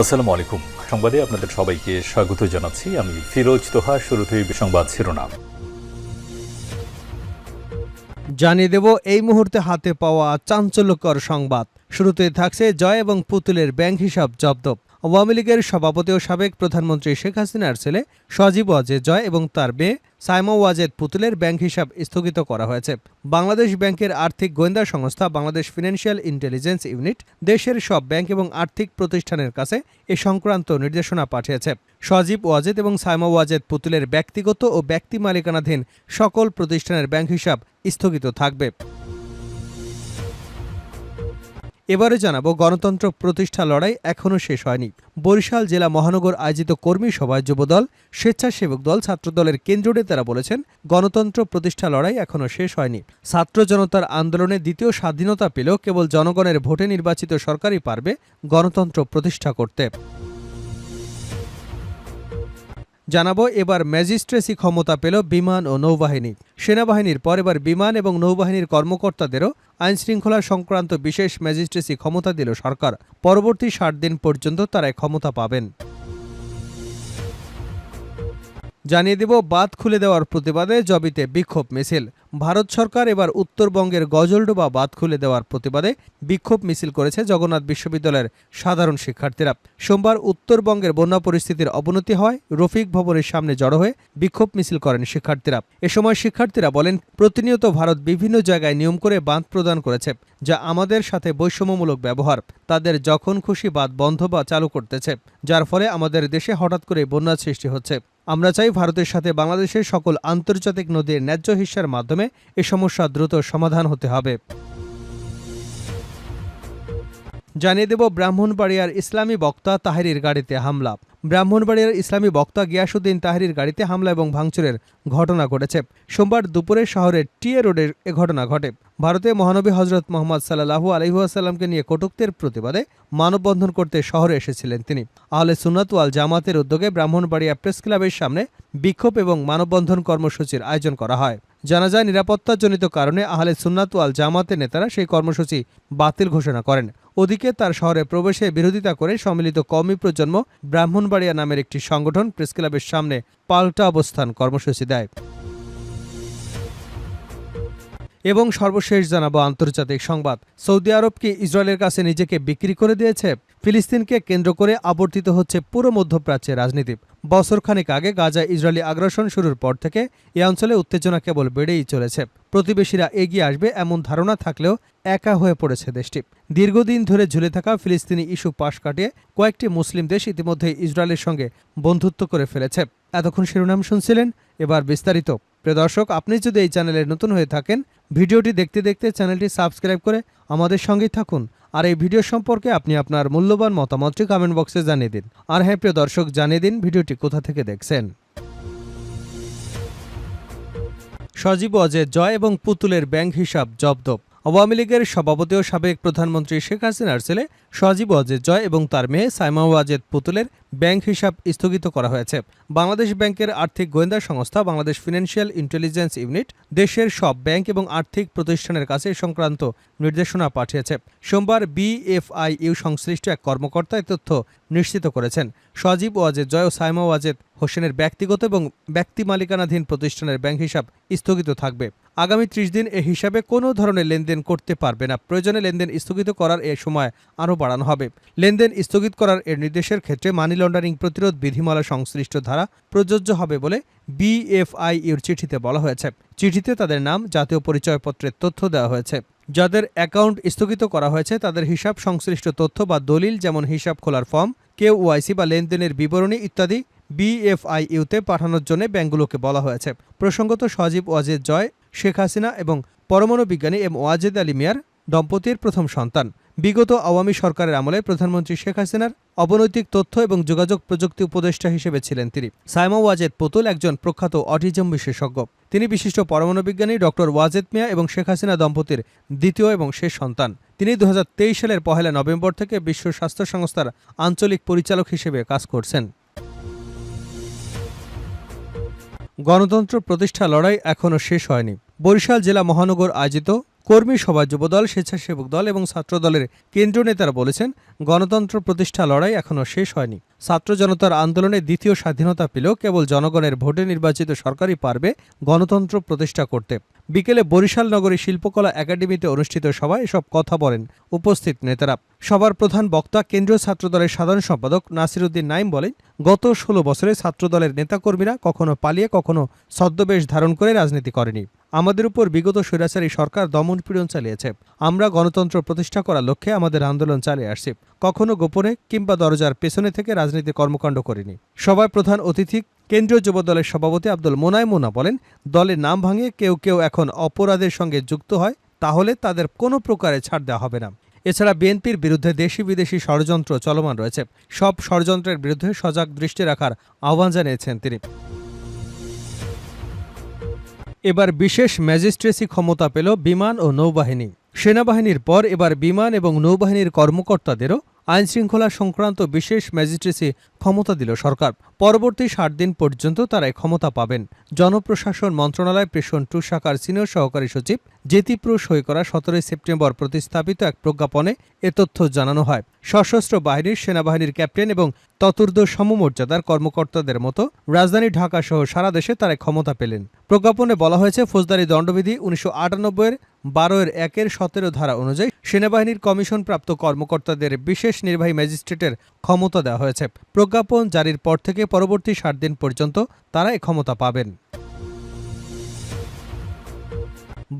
আসসালামু আলাইকুম সংবাদে আপনাদের সবাইকে স্বাগত জানাচ্ছি। আমি ফিরোজ তোহা, শুরুতেই সংবাদ শিরোনাম। জানিয়ে দেব, এই মুহূর্তে হাতে পাওয়া চাঞ্চল্যকর সংবাদ। শুরুতে থাকছে জয় এবং পুতুলের ব্যাংক হিসাব জব্দ। আওয়ামী লীগের সভাপতি ও সাবেক প্রধানমন্ত্রী শেখ হাসিনার ছেলে সজীব ওয়াজেদ জয় এবং তার মেয়ে সাইমা ওয়াজেদ পুতুলের ব্যাংক হিসাব স্থগিত করা হয়েছে। বাংলাদেশ ব্যাংকের আর্থিক গোয়েন্দা সংস্থা বাংলাদেশ ফিনান্সিয়াল ইন্টেলিজেন্স ইউনিট দেশের সব ব্যাংক এবং আর্থিক প্রতিষ্ঠানের কাছে এ সংক্রান্ত নির্দেশনা পাঠিয়েছে। সজীব ওয়াজেদ এবং সাইমা ওয়াজেদ পুতুলের ব্যক্তিগত ও ব্যক্তি মালিকানাধীন সকল প্রতিষ্ঠানের ব্যাংক হিসাব স্থগিত থাকবে। এবারে জানাব, গণতন্ত্র প্রতিষ্ঠা লড়াই এখনও শেষ হয়নি। বরিশাল জেলা মহানগর আয়োজিত কর্মী সভায় যুবদল, স্বেচ্ছাসেবক দল, ছাত্রদলের কেন্দ্রীয় নেতারা বলেছেন, গণতন্ত্র প্রতিষ্ঠা লড়াই এখনও শেষ হয়নি। ছাত্র জনতার আন্দোলনে দ্বিতীয় স্বাধীনতা পেলেও কেবল জনগণের ভোটে নির্বাচিত সরকারই পারবে গণতন্ত্র প্রতিষ্ঠা করতে। জানাব, এবার ম্যাজিস্ট্রেসি ক্ষমতা পেল বিমান ও নৌবাহিনী। সেনাবাহিনীর পর এবার বিমান এবং নৌবাহিনীর কর্মকর্তাদেরও আইন শৃঙ্খলা সংক্রান্ত বিশেষ ম্যাজিস্ট্রেসি ক্ষমতা দিল সরকার। পরবর্তী ষাট দিন পর্যন্ত তারা ক্ষমতা পাবেন। জানিয়ে দেব, বাঁধ খুলে দেওয়ার প্রতিবাদে জবিতে বিক্ষোভ মিছিল। ভারত সরকার এবার উত্তরবঙ্গের গজলডোবা বাঁধ খুলে দেওয়ার প্রতিবাদে বিক্ষোভ মিছিল করেছে জগন্নাথ বিশ্ববিদ্যালয়ের সাধারণ শিক্ষার্থীরা। সোমবার উত্তরবঙ্গের বন্যা পরিস্থিতির অবনতি হয়, রফিক ভবনের সামনে জড়ো হয়ে বিক্ষোভ মিছিল করেন শিক্ষার্থীরা। এ সময় শিক্ষার্থীরা বলেন, প্রতিনিয়ত ভারত বিভিন্ন জায়গায় নিয়ম করে বাঁধ প্রদান করেছে, যা আমাদের সাথে বৈষম্যমূলক ব্যবহার। তাদের যখন খুশি বাঁধ বন্ধ বা চালু করতেছে, যার ফলে আমাদের দেশে হঠাৎ করে বন্যার সৃষ্টি হচ্ছে। আমরা চাই ভারতের সাথে বাংলাদেশের সকল আন্তর্জাতিক নদীর ন্যায্য হিস্যার মাধ্যমে এ সমস্যা দ্রুত সমাধান হতে হবে। জানিয়ে দেব, ব্রাহ্মণবাড়িয়ার ইসলামী বক্তা তাহেরির গাড়িতে হামলা। ব্রাহ্মণবাড়িয়ার ইসলামী বক্তা গিয়াসুদ্দিন তাহেরির গাড়িতে হামলা এবং ভাঙচুরের ঘটনা ঘটেছে। সোমবার দুপুরে শহরের টিএ রোডের এ ঘটনা ঘটে। ভারতে মহানবী হজরত মোহাম্মদ সাল্লাহু আলহিহাসাল্লামকে নিয়ে কটুক্তের প্রতিবাদে মানববন্ধন করতে শহরে এসেছিলেন তিনি। আহলে সুন্নাত ওয়াল জামাতের উদ্যোগে ব্রাহ্মণবাড়িয়া প্রেস ক্লাবের সামনে বিক্ষোভ এবং মানববন্ধন কর্মসূচির আয়োজন করা হয়। জানা যায় নিরাপত্তাজনিত কারণে আহলে সুন্নাত ওয়াল জামাতের নেতারা সেই কর্মসূচি বাতিল ঘোষণা করেন। ওদিকে তার শহরে প্রবেশে বিরোধিতা করে সম্মিলিত কমি প্রজন্ম ব্রাহ্মণবাড়িয়া নামের একটি সংগঠন প্রেসক্লাবের সামনে পাল্টা অবস্থান কর্মসূচি দেয়। এবং সর্বশেষ জানাব আন্তর্জাতিক সংবাদ। সৌদি আরব কি ইসরায়েলের কাছে নিজেকে বিক্রি করে দিয়েছে? ফিলিস্তিনকে কেন্দ্র করে আবর্তিত হচ্ছে পুরো মধ্যপ্রাচ্যের রাজনীতি। বছরখানেক আগে গাজা ইসরায়েলি আগ্রাসন শুরুর পর থেকে এ অঞ্চলে উত্তেজনা কেবল বেড়েই চলেছে। প্রতিবেশীরা এগিয়ে আসবে এমন ধারণা থাকলেও একা হয়ে পড়েছে দেশটি। দীর্ঘদিন ধরে ঝুলে থাকা ফিলিস্তিনি ইস্যু পাশ কাটিয়ে কয়েকটি মুসলিম দেশ ইতিমধ্যে ইসরায়েলের সঙ্গে বন্ধুত্ব করে ফেলেছে। এতক্ষণ শিরোনাম শুনছিলেন, এবার বিস্তারিত। প্রিয় দর্শক, আপনি যদি এই চ্যানেলে নতুন হয়ে থাকেন, ভিডিওটি দেখতে দেখতে চ্যানেলটি সাবস্ক্রাইব করে আমাদের সঙ্গেই থাকুন। আর এই ভিডিও সম্পর্কে আপনি আপনার মূল্যবান মতামতটি কমেন্ট বক্সে জানিয়ে দিন। আর হ্যাঁ প্রিয় দর্শক, জানিয়ে দিন ভিডিওটি কোথা থেকে দেখছেন। সজীব অজয় জয় এবং পুতুলের ব্যাংক হিসাব জব্দ। আওয়ামী লীগের সভাপতি ও সাবেক প্রধানমন্ত্রী শেখ হাসিনার ছেলে সজীব ওয়াজেদ জয় এবং তার মেয়ে সাইমা ওয়াজেদ পুতুলের ব্যাংক হিসাব স্থগিত করা হয়েছে। বাংলাদেশ ব্যাংকের আর্থিক গোয়েন্দা সংস্থা বাংলাদেশ ফিনান্সিয়াল ইন্টেলিজেন্স ইউনিট দেশের সব ব্যাংক এবং আর্থিক প্রতিষ্ঠানের কাছে সংক্রান্ত নির্দেশনা পাঠিয়েছে। সোমবার বিএফআইইউ সংশ্লিষ্ট এক কর্মকর্তা তথ্য নিশ্চিত করেছেন। সজীব ওয়াজেদ জয় ও সাইমা ওয়াজেদ হোসেনের ব্যক্তিগত এবং ব্যক্তি মালিকানাধীন প্রতিষ্ঠানের ব্যাংক হিসাব স্থগিত থাকবে। আগামী ত্রিশ দিন এ হিসাবে কোনো ধরনের লেনদেন করতে পারবে না। প্রয়োজনে লেনদেন স্থগিত করার এ সময় আরও বাড়ানো হবে। লেনদেন স্থগিত করার এর নির্দেশের ক্ষেত্রে মানি লন্ডারিং প্রতিরোধ বিধিমালা সংশ্লিষ্ট ধারা প্রযোজ্য হবে বলে বিএফআইইউর চিঠিতে বলা হয়েছে। চিঠিতে তাদের নাম, জাতীয় পরিচয়পত্রের তথ্য দেওয়া হয়েছে। যাদের অ্যাকাউন্ট স্থগিত করা হয়েছে, তাদের হিসাব সংশ্লিষ্ট তথ্য বা দলিল যেমন হিসাব খোলার ফর্ম, কেওয়াইসি বা লেনদেনের বিবরণী ইত্যাদি বিএফআইইউতে পাঠানোর জন্য ব্যাংকগুলোকে বলা হয়েছে। প্রসঙ্গত সজীব ওয়াজেদ জয় শেখ হাসিনা এবং পরমাণু বিজ্ঞানী এম ওয়াজেদ আলী মিয়ার দম্পতির প্রথম সন্তান। বিগত আওয়ামী সরকারের আমলে প্রধানমন্ত্রী শেখ হাসিনার অবনৈতিক তথ্য এবং যোগাযোগ প্রযুক্তি উপদেষ্টা হিসেবে ছিলেন তিনি। সাইমা ওয়াজেদ পুতুল একজন প্রখ্যাত অটিজম বিশেষজ্ঞ। তিনি বিশিষ্ট পরমাণু বিজ্ঞানী ডক্টর ওয়াজেদ মিয়া এবং শেখ হাসিনা দম্পতির দ্বিতীয় এবং শেষ সন্তান। তিনি দু হাজার তেইশ সালের পহেলা নভেম্বর থেকে বিশ্ব স্বাস্থ্য সংস্থার আঞ্চলিক পরিচালক হিসেবে কাজ করছেন। গণতন্ত্র প্রতিষ্ঠা লড়াই এখনও শেষ হয়নি। বরিশাল জেলা মহানগর আয়োজিত কর্মী সভা, যুবদল, স্বেচ্ছাসেবক দল এবং ছাত্র দলের কেন্দ্রীয় নেতারা বলেছেন, গণতন্ত্র প্রতিষ্ঠা লড়াই এখনও শেষ হয়নি। ছাত্র জনতার আন্দোলনে দ্বিতীয় স্বাধীনতা পেলেও কেবল জনগণের ভোটে নির্বাচিত সরকারই পারবে গণতন্ত্র প্রতিষ্ঠা করতে। বিকেলে বরিশাল নগরী শিল্পকলা একাডেমিতে অনুষ্ঠিত সভায় এসব কথা বলেন উপস্থিত নেতারা। সবার প্রধান বক্তা কেন্দ্রীয় ছাত্রদলের সাধারণ সম্পাদক নাসিরুদ্দিন নাইম বলেন, গত ষোলো বছরে ছাত্রদলের নেতাকর্মীরা কখনো পালিয়ে, কখনো ছদ্মবেশ ধারণ করে রাজনীতি করেনি। আমাদের উপর বিগত স্বৈরাচারী সরকার দমন পীড়ন চালিয়েছে। আমরা গণতন্ত্র প্রতিষ্ঠা করার লক্ষ্যে আমাদের আন্দোলন চালিয়ে আসছি। কখনো গোপনে কিংবা দরজার পেছনে থেকে রাজনীতি কর্মকাণ্ড করিনি। সভায় প্রধান অতিথি কেন্দ্রীয় যুব দলের সভাপতি আব্দুল মোনায় মোনা বলেন, দলের নাম ভাঙে কেউ কেউ এখন অপরাধের সঙ্গে যুক্ত হয়, তাহলে তাদের কোনো প্রকারে ছাড় দেওয়া হবে না। এছাড়া বিএনপির বিরুদ্ধে দেশি বিদেশি ষড়যন্ত্র চলমান রয়েছে। সব ষড়যন্ত্রের বিরুদ্ধে সজাগ দৃষ্টি রাখার আহ্বান জানিয়েছেন তিনি। এবার বিশেষ ম্যাজিস্ট্রেসি ক্ষমতা পেল বিমান ও নৌবাহিনী। সেনাবাহিনীর পর এবার বিমান এবং নৌবাহিনীর কর্মকর্তাদেরও আইনশৃঙ্খলা সংক্রান্ত বিশেষ ম্যাজিস্ট্রেসি ক্ষমতা দিল সরকার। পরবর্তী ষাট দিন পর্যন্ত তারা এই ক্ষমতা পাবেন। জনপ্রশাসন মন্ত্রণালয় প্রেষণ টু শাখার সিনিয়র সহকারী সচিব জেতিপ্র সই করা সতেরোই সেপ্টেম্বর প্রতিস্থাপিত এক প্রজ্ঞাপনে এ তথ্য জানানো হয়। সশস্ত্র বাহিনীর সেনাবাহিনীর ক্যাপ্টেন এবং চতুর্থ সমমর্যাদার কর্মকর্তাদের মতো রাজধানী ঢাকা সহ সারা দেশে তারা ক্ষমতা পেলেন। প্রজ্ঞাপনে বলা হয়েছে, ফৌজদারি দণ্ডবিধি উনিশশো আটানব্বইয়ের বারো এর একের সতেরো ধারা অনুযায়ী সেনাবাহিনীর কমিশনপ্রাপ্ত কর্মকর্তাদের বিশেষ নির্বাহী ম্যাজিস্ট্রেটের ক্ষমতা দেওয়া হয়েছে। প্রজ্ঞাপন জারির পর থেকে পরবর্তী ষাট দিন পর্যন্ত তারা এ ক্ষমতা পাবেন।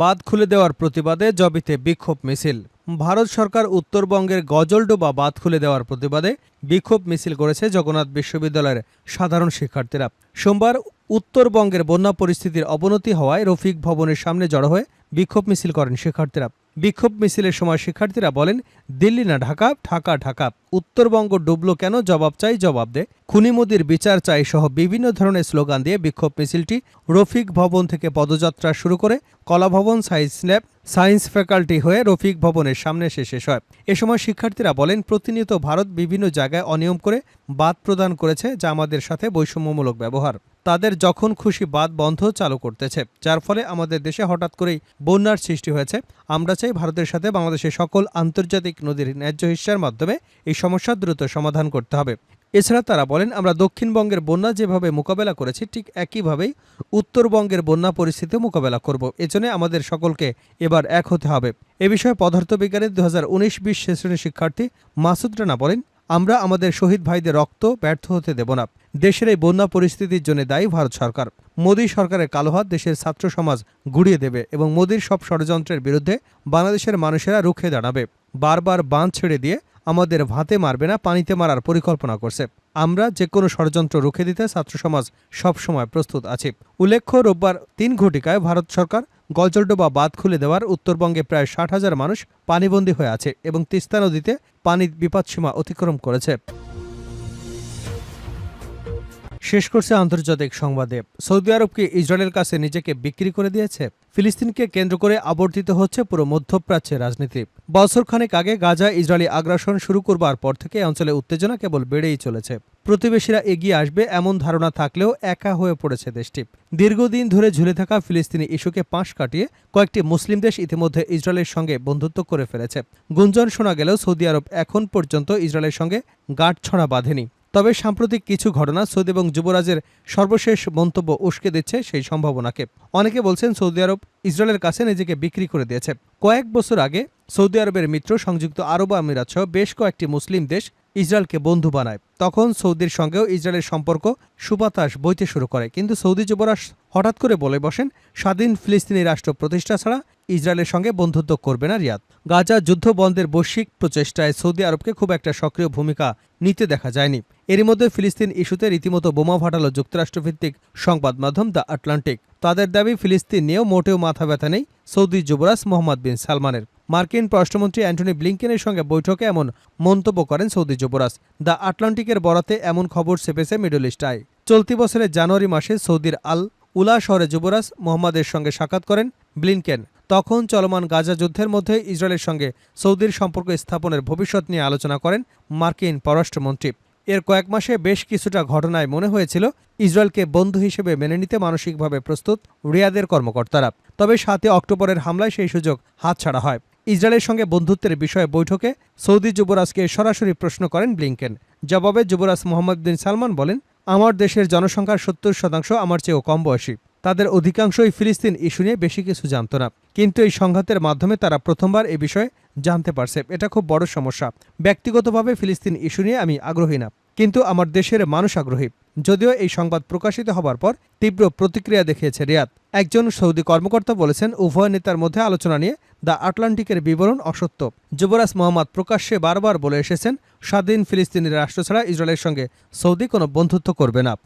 বাঁধ খুলে দেওয়ার প্রতিবাদে জবিতে বিক্ষোভ মিছিল। ভারত সরকার উত্তরবঙ্গের গজলডোবা বাঁধ খুলে দেওয়ার প্রতিবাদে বিক্ষোভ মিছিল করেছে জগন্নাথ বিশ্ববিদ্যালয়ের সাধারণ শিক্ষার্থীরা। সোমবার উত্তরবঙ্গের বন্যা পরিস্থিতির অবনতি হওয়ায় রফিক ভবনের সামনে জড়ো হয়ে বিক্ষোভ মিছিল করেন শিক্ষার্থীরা। বিক্ষোভ মিছিলের সময় শিক্ষার্থীরা বলেন, দিল্লি না ঢাকা ঢাকা ঢাকা। উত্তরবঙ্গ ডুবলো কেন? জবাব চাই, জবাব দে। খুনি মোদির বিচার চাই সহ বিভিন্ন ধরনের স্লোগান দিয়ে বিক্ষোভ মিছিলটি রফিক ভবন থেকে পদযাত্রা শুরু করে Kalabhaban science lab, science faculty হয়ে রফিক ভবনের সামনে এসে শেষ হয়। এ সময় শিক্ষার্থীরা বলেন, প্রতিনিয়ত ভারত বিভিন্ন জায়গায় অনিয়ম করে বাদ প্রদান করেছে, যা আমাদের সাথে বৈষম্যমূলক ব্যবহার। তাদের যখন খুশি বাদ বন্ধ চালু করতেছে, যার ফলে আমাদের দেশে হঠাৎ করেই বন্যার সৃষ্টি হয়েছে। আমরা চাই ভারতের সাথে বাংলাদেশের সকল আন্তর্জাতিক নদীর ন্যায্য হিস্যার মাধ্যমে এই সমস্যা দ্রুত সমাধান করতে হবে। এছাড়া তারা বলেন, আমরা দক্ষিণবঙ্গের বন্যা যেভাবে মোকাবেলা করেছি, ঠিক একইভাবেই উত্তরবঙ্গের বন্যা পরিস্থিতি মোকাবেলা করব। এজন্য আমাদের সকলকে এবার এক হতে হবে। এ বিষয়ে পদার্থবিজ্ঞানের দু হাজার উনিশ বিশ শ্রেণির শিক্ষার্থী মাসুদ রানা বলেন আমরা আমাদের শহীদ ভাইদের রক্ত ব্যর্থ হতে দেব না। দেশের এই বন্যা পরিস্থিতির জন্য দায়ী ভারত সরকার। মোদী সরকারের কালো হাত দেশের ছাত্র সমাজ গুড়িয়ে দেবে এবং মোদীর সব ষড়যন্ত্রের বিরুদ্ধে বাংলাদেশের মানুষেরা রুখে দাঁড়াবে। বারবার বাঁধ ছেড়ে দিয়ে আমাদের ভাতে মারবে না, পানিতে মারার পরিকল্পনা করছে। আমরা যে কোনো ষড়যন্ত্র রুখে দিতে ছাত্র সমাজ সবসময় প্রস্তুত আছে। উল্লেখ্য, রোববার তিন ঘটিকায় ভারত সরকার গলজলডোবা বাঁধ খুলে দেওয়ার উত্তরবঙ্গে প্রায় ষাট হাজার মানুষ পানিবন্দী হয়ে আছে এবং তিস্তা নদীতে পানির বিপদসীমা অতিক্রম করেছে। শেষ করছে আন্তর্জাতিক সংবাদে। সৌদি আরব কি ইসরায়েলের কাছে নিজেকে বিক্রি করে দিয়েছে? ফিলিস্তিনকে কেন্দ্র করে আবর্তিত হচ্ছে পুরো মধ্যপ্রাচ্যের রাজনীতি। বছরখানেক আগে গাজা ইসরায়েলি আগ্রাসন শুরু করবার পর থেকে অঞ্চলে উত্তেজনা কেবল বেড়েই চলেছে। প্রতিবেশীরা এগিয়ে আসবে এমন ধারণা থাকলেও একা হয়ে পড়েছে দেশটি। দীর্ঘদিন ধরে ঝুলে থাকা ফিলিস্তিনি ইস্যুকে পাশ কাটিয়ে কয়েকটি মুসলিম দেশ ইতিমধ্যে ইসরায়েলের সঙ্গে বন্ধুত্ব করে ফেলেছে। গুঞ্জন শোনা গেলেও সৌদি আরব এখন পর্যন্ত ইসরায়েলের সঙ্গে গাঁটছড়া বাঁধেনি। তবে সাম্প্রতিক কিছু ঘটনা সৌদি এবং যুবরাজের সর্বশেষ মন্তব্য উস্কে দিচ্ছে সেই সম্ভাবনাকে। অনেকে বলছেন সৌদি আরব ইসরায়েলের কাছে নিজেকে বিক্রি করে দিয়েছে। কয়েক বছর আগে সৌদি আরবের মিত্র সংযুক্ত আরব আমিরাত সহ বেশ কয়েকটি মুসলিম দেশ ইসরায়েলকে বন্ধু বানায়। তখন সৌদির সঙ্গেও ইসরায়েলের সম্পর্ক সুবাতাস বইতে শুরু করে। কিন্তু সৌদি যুবরাজ হঠাৎ করে বলে বসেন, স্বাধীন ফিলিস্তিনি রাষ্ট্র প্রতিষ্ঠা ছাড়া ইসরায়েলের সঙ্গে বন্ধুত্ব করবে না রিয়াদ। গাজা যুদ্ধ বন্ধের বৈশ্বিক প্রচেষ্টায় সৌদি আরবকে খুব একটা সক্রিয় ভূমিকা নিতে দেখা যায়নি। এরই মধ্যে ফিলিস্তিন ইস্যুতে রীতিমতো বোমা ফাটালো যুক্তরাষ্ট্রভিত্তিক সংবাদ মাধ্যম দ্য আটলান্টিক। তাদের দাবি, ফিলিস্তিন নিয়েও মোটেও মাথা ব্যথা নেই সৌদি যুবরাজ মোহাম্মদ বিন সালমানের। মার্কিন পররাষ্ট্রমন্ত্রী অ্যান্টনি ব্লিংকেনের সঙ্গে বৈঠকে এমন মন্তব্য করেন সৌদি যুবরাজ। দ্য আটলান্টিকের বরাতে এমন খবর চেপেছে মিডল ইস্ট আই চলতি বছরের জানুয়ারি মাসে সৌদির আল উলা শহরে যুবরাজ মোহাম্মদের সঙ্গে সাক্ষাৎ করেন। ব্লিনকেন। তখন চলমান গাজা যুদ্ধের মধ্যে ইসরায়েলের সঙ্গে সৌদির সম্পর্ক স্থাপনের ভবিষ্যৎ নিয়ে আলোচনা করেন মার্কিন পররাষ্ট্রমন্ত্রী। এর কয়েক মাসে বেশ কিছুটা ঘটনায় মনে হয়েছিল, ইসরায়েলকে বন্ধু হিসেবে মেনে নিতে মানসিকভাবে প্রস্তুত রিয়াদের কর্মকর্তারা। তবে সাতই অক্টোবরের হামলায় সেই সুযোগ হাতছাড়া হয়। ইসরায়েলের সঙ্গে বন্ধুত্বের বিষয়ে বৈঠকে সৌদি যুবরাজকে সরাসরি প্রশ্ন করেন ব্লিংকেন জবাবে যুবরাজ মোহাম্মদ বিন সালমান বলেন, আমার দেশের জনসংখ্যার সত্তর শতাংশ আমার চেয়েও কম বয়সী। তাদের অধিকাংশই ফিলিস্তিন ইস্যু নিয়ে বেশি কিছু জানত না। কিন্তু এই সংঘাতের মাধ্যমে তারা প্রথমবার এ বিষয়ে জানতে পারছে। এটা খুব বড় সমস্যা। ব্যক্তিগতভাবে ফিলিস্তিন ইস্যু নিয়ে আমি আগ্রহী না। কিন্তু আমার দেশের মানুষ আগ্রহী। যদিও এই সংবাদ প্রকাশিত হবার পর তীব্র প্রতিক্রিয়া দেখিয়েছে রিয়াদ। একজন সৌদি কর্মকর্তা বলেছেন, উভয় নেতার মধ্যে আলোচনা নিয়ে দ্য আটলান্টিকের বিবরণ অসত্য। যুবরাজ মোহাম্মদ প্রকাশ্যে বারবার বলে এসেছেন, স্বাধীন ফিলিস্তিনি রাষ্ট্র ছাড়া ইসরায়েলের সঙ্গে সৌদি কোনো বন্ধুত্ব করবে না।